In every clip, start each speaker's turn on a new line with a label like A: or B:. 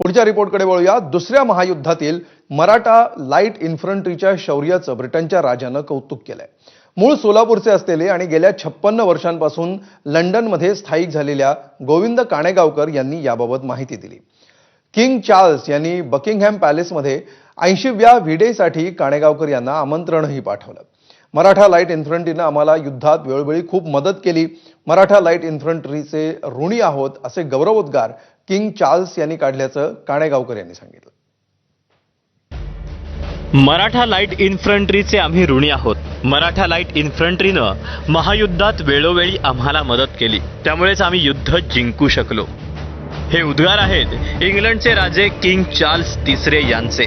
A: पुढच्या रिपोर्टकडे वळूया. दुसऱ्या महायुद्धातील मराठा लाइट इन्फंट्रीच्या शौर्याचं ब्रिटनच्या राजानं कौतुक केलंय. मूळ सोलापूरचे असलेले आणि गेल्या छप्पन्न वर्षांपासून लंडनमध्ये स्थायिक झालेल्या गोविंद काणेगावकर यांनी याबाबत माहिती दिली. किंग चार्ल्स यांनी बकिंगहॅम पॅलेसमध्ये ऐंशीव्या व्हिडेसाठी काणेगावकर यांना आमंत्रणही पाठवलं. मराठा लाइट इन्फंट्रीनं आम्हाला युद्धात वेळोवेळी खूप मदत केली. मराठा लाइट इन्फंट्रीचे ऋणी आहोत असे गौरवोद्गार किंग चार्ल्स यांनी काढल्याचं काणेगावकर यांनी सांगितलं.
B: मराठा लाइट इन्फंट्रीचे आम्ही ऋणी आहोत. मराठा लाइट इन्फंट्रीनं महायुद्धात वेळोवेळी आम्हाला मदत केली. त्यामुळेच आम्ही युद्ध जिंकू शकलो. हे उद्गार आहेत इंग्लंडचे राजे किंग चार्ल्स तिसरे यांचे.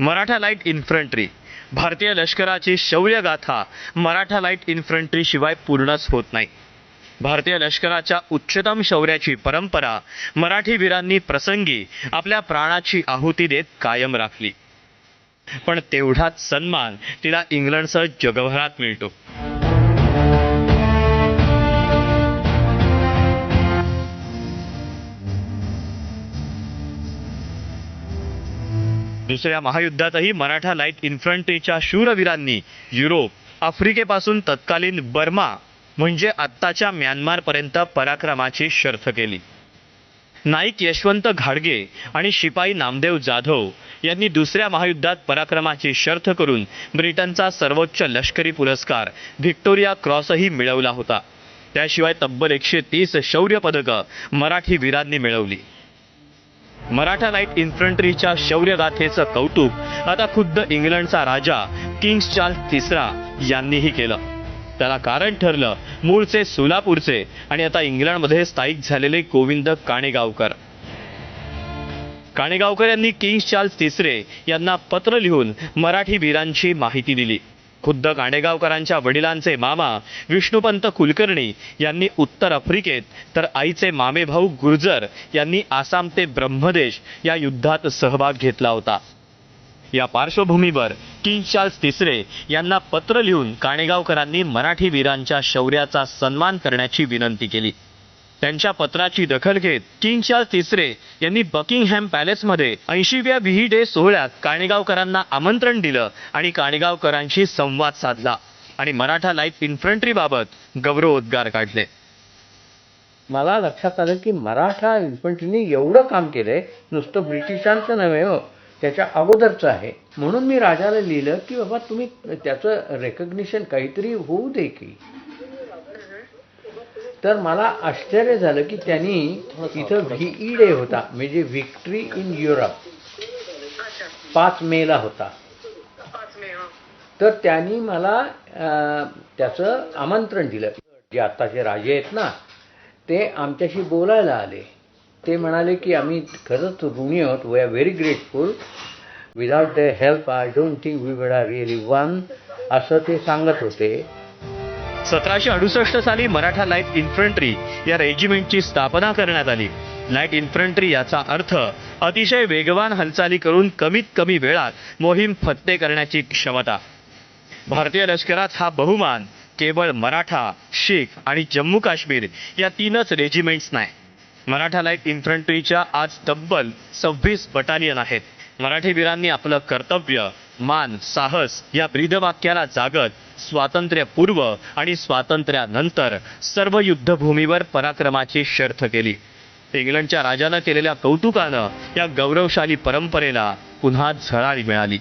B: Maratha light infantry. भारतीय लष्कराची शौर्यगाथा मराठा लाइट इन्फंट्रीशिवाय पूर्णच होत नाही. भारतीय लष्कराच्या उच्चतम शौर्याची परंपरा मराठी वीरांनी प्रसंगी आपल्या प्राणाची आहुती देत कायम राखली. पण तेवढाच सन्मान तिला इंग्लंडसह जगभरात मिळतो. दुसऱ्या महायुद्धातही मराठा लाइट इन्फंट्रीच्या शूरवीरांनी युरोप आफ्रिकेपासून तत्कालीन बर्मा म्हणजे आत्ताच्या म्यानमारपर्यंत पराक्रमाची शर्थ केली. नाईक यशवंत घाडगे आणि शिपाई नामदेव जाधव यांनी दुसऱ्या महायुद्धात पराक्रमाची शर्थ करून ब्रिटनचा सर्वोच्च लष्करी पुरस्कार व्हिक्टोरिया क्रॉसही मिळवला होता. त्याशिवाय तब्बल एकशे तीस शौर्य पदकं मराठी वीरांनी मिळवली. मराठा नाईट इन्फंट्रीच्या शौर्यगाथेचं कौतुक आता खुद्द इंग्लंडचा राजा किंग्स चार्ल्स तिसरा यांनीही केलं. त्याला कारण ठरलं मूळचे सोलापूरचे आणि आता इंग्लंडमध्ये स्थायिक झालेले गोविंद काणेगावकर. काणेगावकर यांनी किंग्स चार्ल्स तिसरे यांना पत्र लिहून मराठी वीरांची माहिती दिली. खुद्द काणेगावकरांच्या वडिलांचे मामा विष्णुपंत कुलकर्णी यांनी उत्तर आफ्रिकेत तर आईचे मामेभाऊ गुर्जर यांनी आसाम ते ब्रह्मदेश या युद्धात सहभाग घेतला होता. या पार्श्वभूमीवर किंग चार्ल्स तिसरे यांना पत्र लिहून काणेगावकरांनी मराठी वीरांच्या शौर्याचा सन्मान करण्याची विनंती केली. त्यांच्या पत्राची दखल घेत किंग चार्ल्स तिसरे यांनी बकिंगहॅम पॅलेसमध्ये ऐंशीव्या व्ही डे सोहळ्यात काणेगावकरांना आमंत्रण दिलं आणि काणेगावकरांशी संवाद साधला आणि मराठा लाईफ इन्फंट्रीबाबत गौरवोद्गार काढले.
C: मला लक्षात आलं की मराठा इन्फंट्रीने एवढं काम केलंय नुसतं ब्रिटिशांचं नव्हे हो त्याच्या अगोदरचं आहे. म्हणून मी राजाला लिहिलं की बाबा तुम्ही त्याचं रेकग्निशन काहीतरी होऊ दे की. तर मला आश्चर्य झालं की त्यांनी इथं व्हीई डे होता म्हणजे व्हिक्ट्री इन युरोप पाच मेला होता. तर त्यांनी मला त्याचं आमंत्रण दिलं. जे आत्ताचे राजे आहेत ना ते आमच्याशी बोलायला आले. ते म्हणाले की आम्ही खरंच ऋणी आहोत. We are very grateful without the help I don't think we would are really won असं ते सांगत होते.
B: सतराशे अडुसष्ट साली मराठा लाइट इन्फंट्री या रेजिमेंटची स्थापना करण्यात आली. लाइट इन्फंट्री याचा अर्थ अतिशय वेगवान हालचाली करून कमीत कमी वेळात मोहीम फत्ते करण्याची क्षमता. भारतीय लष्करात हा बहुमान केवळ मराठा शीख आणि जम्मू काश्मीर या तीनच रेजिमेंट्स नाही. मराठा लाइट इन्फंट्रीच्या आज तब्बल सव्वीस बटालियन आहेत. मराठी वीरांनी आपलं कर्तव्य मान साहस या ब्रीदवाक्याला जागत स्वातंत्र्यपूर्व आणि स्वातंत्र्यानंतर सर्व युद्धभूमीवर पराक्रमाची शर्थ केली. इंग्लंडच्या राजानं केलेल्या कौतुकानं या गौरवशाली परंपरेला पुन्हा झळाळी मिळाली.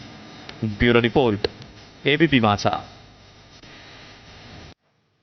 B: ब्युरो रिपोर्ट एबीपी माझा.